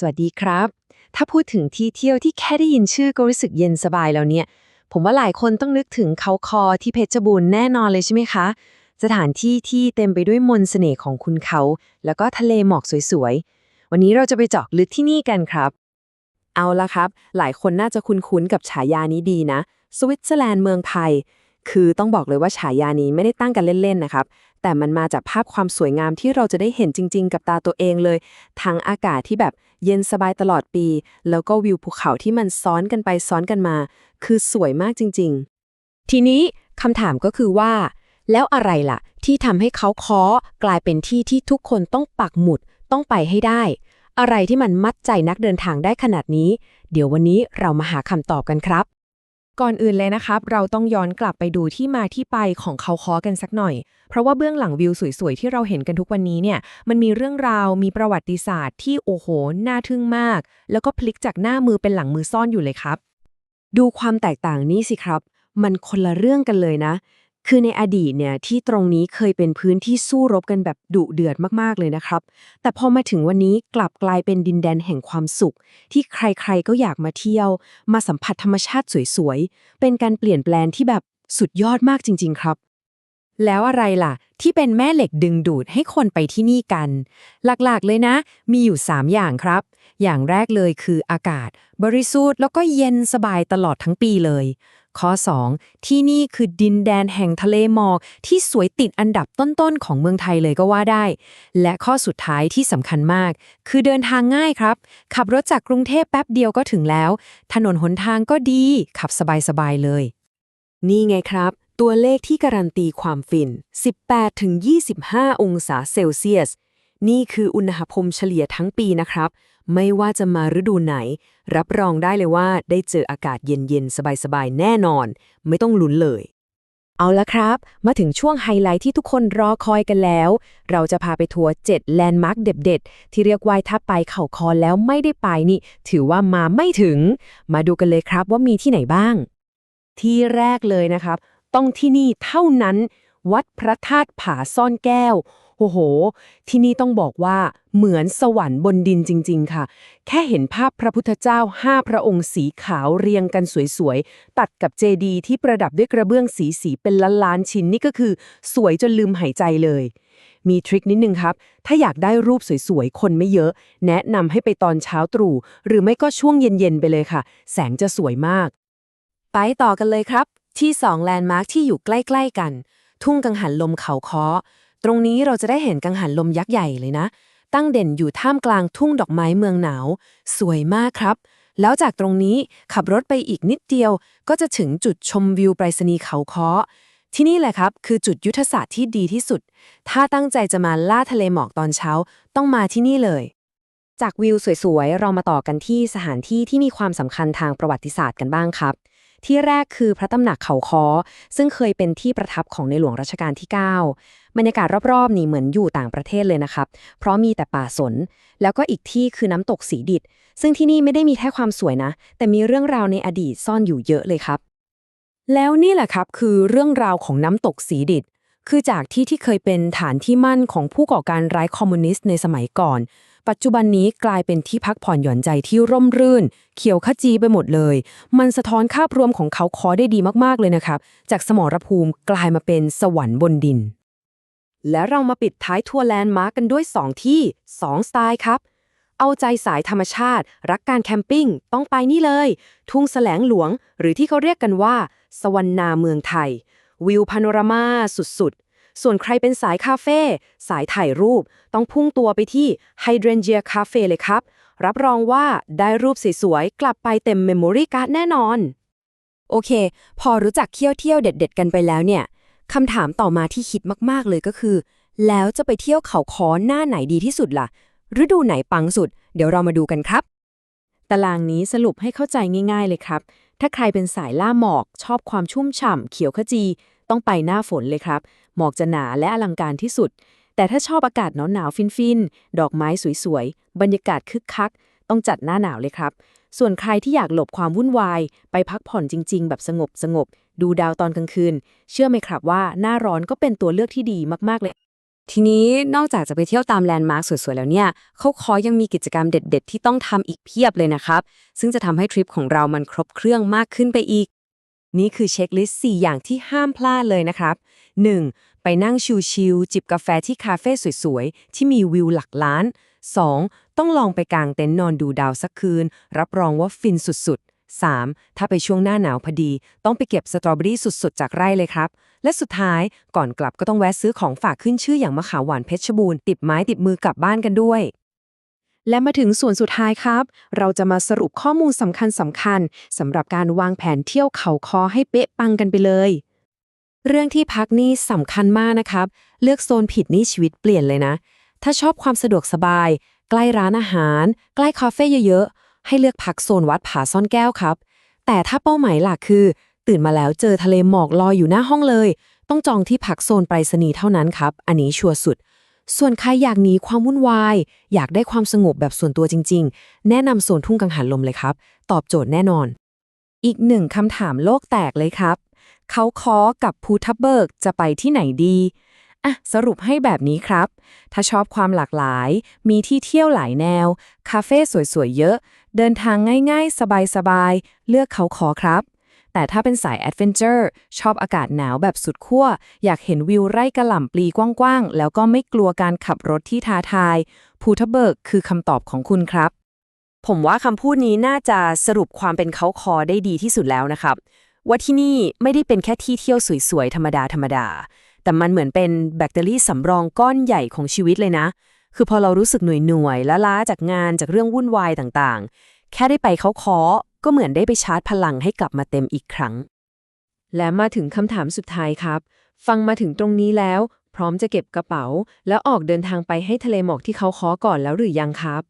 สวัสดีครับ ถ้าพูดถึงที่เที่ยวที่แค่ได้ยินชื่อก็รู้สึกเย็นสบายแล้วเนี่ย ผมว่าหลายคนต้องนึกถึงเขาคอที่เพชรบูรณ์แน่นอนเลยใช่ไหมคะ สถานที่ที่เต็มไปด้วยมนต์เสน่ห์ของคุณเขา แล้วก็ทะเลหมอกสวยๆ วันนี้เราจะไปเจาะลึกที่นี่กันครับ เอาละครับ หลายคนน่าจะคุ้นๆกับฉายานี้ดีนะ สวิตเซอร์แลนด์เมืองไทยคือต้องบอกเลยว่าฉายานี้ไม่ได้ตั้งกันเล่นๆนะครับ แต่มันมาจากภาพความสวยงามที่เราจะได้เห็นจริง ๆ กับตาตัวเองเลย ทั้งอากาศที่แบบเย็นสบายตลอดปี แล้วก็วิวภูเขาที่มันซ้อนกันไปซ้อนกันมา คือสวยมากจริง ๆ ทีนี้คำถามก็คือว่า แล้วอะไรล่ะ ที่ทำให้เขาค้อกลายเป็นที่ที่ทุกคนต้องปักหมุดต้องไปให้ได้ อะไรที่มันมัดใจนักเดินทางได้ขนาดนี้ เดี๋ยววันนี้เรามาหาคำตอบกันครับ ก่อนอื่นเลยนะครับ เราต้องย้อนกลับไปดูที่มาที่ไปของเขาคอกันสักหน่อย เพราะว่าเบื้องหลังวิวสวยๆ ที่เราเห็นกันทุกวันนี้เนี่ย มันมีเรื่องราว มีประวัติศาสตร์ที่โอ้โห น่าทึ่งมาก แล้วก็พลิกจากหน้ามือเป็นหลังมือซ่อนอยู่เลยครับ ดูความแตกต่างนี้สิครับ มันคนละเรื่องกันเลยนะ คือในอดีตเนี่ยที่ตรงนี้เคยเป็นพื้นที่สู้รบกันแบบดุเดือดมากๆเลยนะครับ แต่พอมาถึงวันนี้กลับกลายเป็นดินแดนแห่งความสุข ที่ใครๆก็อยากมาเที่ยว มาสัมผัสธรรมชาติสวยๆ เป็นการเปลี่ยนแปลงที่แบบสุดยอดมากจริง ๆ ครับ แล้วอะไรล่ะ ที่เป็นแม่เหล็กดึงดูดให้คนไปที่นี่กัน หลักๆเลยนะ มีอยู่ 3 อย่างครับ อย่างแรกเลยคืออากาศ บริสุทธิ์แล้วก็เย็นสบายตลอดทั้งปีเลย ข้อ 2 ที่นี่คือดินแดนแห่งทะเลหมอกที่สวยติดอันดับต้นๆของเมืองไทยเลยก็ว่าได้ และข้อสุดท้ายที่สำคัญมาก คือเดินทางง่ายครับ ขับรถจากกรุงเทพแป๊บเดียวก็ถึงแล้ว ถนนหนทางก็ดีขับสบายๆเลย นี่ไงครับ ตัวเลขที่การันตีความฟิน 18-25 องศาเซลเซียส นี่คืออุณหภูมิเฉลี่ยทั้งปีนะครับ ไม่ว่าจะมาฤดูไหน รับรองได้เลยว่าได้เจออากาศเย็นๆ สบายๆ แน่นอน ไม่ต้องลุ้นเลย เอาละครับ มาถึงช่วงไฮไลท์ที่ทุกคนรอคอยกันแล้ว เราจะพาไปทัวร์7แลนด์มาร์คเด็ดๆ ที่เรียกว่าถ้าไปเข่าคอแล้วไม่ได้ไปนี่ ถือว่ามาไม่ถึง มาดูกันเลยครับว่ามีที่ไหนบ้าง ที่แรกเลยนะครับ ต้องที่นี่เท่านั้น วัดพระธาตุผาซ่อนแก้ว โอ้โห ที่นี่ต้องบอกว่าเหมือนสวรรค์บนดินจริง ๆ ค่ะ แค่เห็นภาพพระพุทธเจ้าห้าพระองค์สีขาวเรียงกันสวยๆ ตัดกับเจดีย์ที่ประดับด้วยกระเบื้องสีสีๆเป็นล้านๆชิ้นนี่ก็คือ สวยจนลืมหายใจเลย มีทริคนิดนึงครับ ถ้าอยากได้รูปสวยๆ คนไม่เยอะ แนะนำให้ไปตอนเช้าตรู่ หรือไม่ก็ช่วงเย็นๆ ไปเลยค่ะ แสงจะสวยมาก ไปต่อกันเลยครับ ที่2แลนด์มาร์คที่อยู่ใกล้ ๆ กัน ทุ่งกังหันลมเขาค้อตรงนี้เราจะได้เห็นกังหันลมยักษ์ใหญ่เลยนะ ตั้งเด่นอยู่ท่ามกลางทุ่งดอกไม้เมืองหนาว สวยมากครับ แล้วจากตรงนี้ขับรถไปอีกนิดเดียว ก็จะถึงจุดชมวิวไปรษณีย์เขาค้อที่นี่แหละครับ คือจุดยุทธศาสตร์ที่ดีที่สุด ถ้าตั้งใจจะมาล่าทะเลหมอกตอนเช้าต้องมาที่นี่เลย จากวิวสวยๆ เรามาต่อกันที่สถานที่ที่มีความสำคัญทางประวัติศาสตร์กันบ้างครับ ที่แรกคือพระตำหนักเขาคอซึ่งเคยเป็นที่ประทับของในหลวงรัชกาลที่ 9 บรรยากาศรอบๆ นี่เหมือนอยู่ต่างประเทศเลยนะครับ เพราะมีแต่ป่าสน แล้วก็อีกที่คือน้ำตกสีดิดซึ่งที่นี่ไม่ได้มีแค่ความสวยนะ แต่มีเรื่องราวในอดีตซ่อนอยู่เยอะเลยครับ แล้วนี่แหละครับคือเรื่องราวของน้ำตกสีดิดคือจากที่ที่เคยเป็นฐานที่มั่นของผู้ก่อการร้ายคอมมิวนิสต์ในสมัยก่อน ปัจจุบันนี้กลายเป็นที่พักผ่อนหย่อนใจที่ร่มรื่น เขียวขจีไปหมดเลย มันสะท้อนภาพรวมของเขาคอได้ดีมากๆเลยนะครับ จากสมรภูมิกลายมาเป็นสวรรค์บนดิน และเรามาปิดท้ายทัวร์แลนด์มาร์กกันด้วย 2 ที่ 2 สไตล์ครับ เอาใจสายธรรมชาติ รักการแคมปิ้ง ต้องไปนี่เลย ทุ่งแสลงหลวง หรือที่เขาเรียกกันว่า สวรรณาเมืองไทย วิวพาโนรามาสุดๆ ส่วนใครเป็นสายคาเฟ่สายถ่ายรูป ต้องพุ่งตัวไปที่ Hydrangea Cafe เลยครับ รับรองว่าได้รูปสวยๆ กลับไปเต็มเมมโมรี่การ์ดแน่นอน โอเค พอรู้จักเที่ยวเที่ยวเด็ด ๆ กันไปแล้วเนี่ยคำถามต่อมาที่คิดมากๆเลยก็คือ แล้วจะไปเที่ยวเขาค้อหน้าไหนดีที่สุดล่ะ ฤดูไหนปังสุด เดี๋ยวเรามาดูกันครับ ตารางนี้สรุปให้เข้าใจง่าย ๆ เลยครับ ถ้าใครเป็นสายล่าหมอก ชอบความชุ่มฉ่ำเขียวขจี ต้องไปหน้าฝนเลยครับ หมอกจะหนาและอลังการที่สุด แต่ถ้าชอบอากาศหนาวๆฟินๆ ดอกไม้สวยๆ บรรยากาศคึกคัก ต้องจัดหน้าหนาวเลยครับ ส่วนใครที่อยากหลบความวุ่นวาย ไปพักผ่อนจริง ๆ แบบสงบสงบๆดูดาวตอนกลางคืน เชื่อไหมครับว่าหน้าร้อนก็เป็นตัวเลือกที่ดีมากๆเลยทีนี้นอกจากจะไปเที่ยวตามแลนด์มาร์คสวยๆ แล้วเนี่ยเขาขอยังมีกิจกรรมเด็ด ๆ ที่ต้องทำอีกเพียบเลยนะครับ ซึ่งจะทำให้ทริปของเรามันครบเครื่องมากขึ้นไปอีก นี่คือเช็คลิสต์ 4 อย่างที่ห้ามพลาดเลยนะครับ 1. ไปนั่งชิลๆจิบกาแฟที่คาเฟ่สวยๆ ที่มีวิวหลักล้าน 2. ต้องลองไปกางเต็นท์นอนดูดาวสักคืน รับรองว่าฟินสุดๆ 3. ถ้าไปช่วงหน้าหนาวพอดี ต้องไปเก็บสตรอเบอรี่สุดๆ จากไร่เลยครับ และสุดท้ายก่อนกลับก็ต้องแวะซื้อของฝากขึ้นชื่ออย่างมะขามหวานเพชรบูรณ์ติดไม้ติดมือกลับบ้านกันด้วย และมาถึงส่วนสุดท้ายครับ เราจะมาสรุปข้อมูลสำคัญสำคัญสำหรับการวางแผนเที่ยวเขาคอให้เป๊ะปังกันไปเลย เรื่องที่พักนี่สำคัญมากนะครับ เลือกโซนผิดนี่ชีวิตเปลี่ยนเลยนะ ถ้าชอบความสะดวกสบาย ใกล้ร้านอาหาร ใกล้คาเฟ่เยอะๆ ให้เลือกพักโซนวัดผาซ่อนแก้วครับ แต่ถ้าเป้าหมายหลักคือ ตื่นมาแล้วเจอทะเลหมอกลอยอยู่หน้าห้องเลย ต้องจองที่พักโซนไปรษณีย์เท่านั้นครับ อันนี้ชัวร์สุด ส่วนใครอยากหนีความวุ่นวาย อยากได้ความสงบแบบส่วนตัวจริง ๆ แนะนำโซนทุ่งกังหันลมเลยครับ ตอบโจทย์แน่นอน อีกหนึ่งคำถามโลกแตกเลยครับ เขาคอกับภูทับเบิกจะไปที่ไหนดีอะสรุปให้แบบนี้ครับ ถ้าชอบความหลากหลาย มีที่เที่ยวหลายแนว คาเฟ่สวยๆเยอะ เดินทางง่ายๆ สบายๆ เลือกเขาคอครับ แต่ถ้าเป็นสายแอดเวนเจอร์ชอบอากาศหนาวแบบสุดขั้ว อยากเห็นวิวไร่กระหล่ำปลีกว้างๆ แล้วก็ไม่กลัวการขับรถที่ท้าทาย ภูทับเบิกคือคำตอบของคุณครับ ผมว่าคำพูดนี้น่าจะสรุปความเป็นเขาคอได้ดีที่สุดแล้วนะครับ ว่าที่นี่ไม่ได้เป็นแค่ที่เที่ยวสวยๆ ธรรมดาธรรมดา แต่มันเหมือนเป็นแบคทีรีสำรองก้อนใหญ่ของชีวิตเลยนะ คือพอเรารู้สึกหน่วยๆและล้าจากงานจากเรื่องวุ่นวายต่างๆ แค่ได้ไปเขาคอ ก็เหมือนได้ไปชาร์จพลังให้กลับมาเต็มอีกครั้ง และมาถึงคำถามสุดท้ายครับ ฟังมาถึงตรงนี้แล้ว พร้อมจะเก็บกระเป๋า แล้วออกเดินทางไปให้ทะเลหมอกที่เขาขอก่อนแล้วหรือยังครับ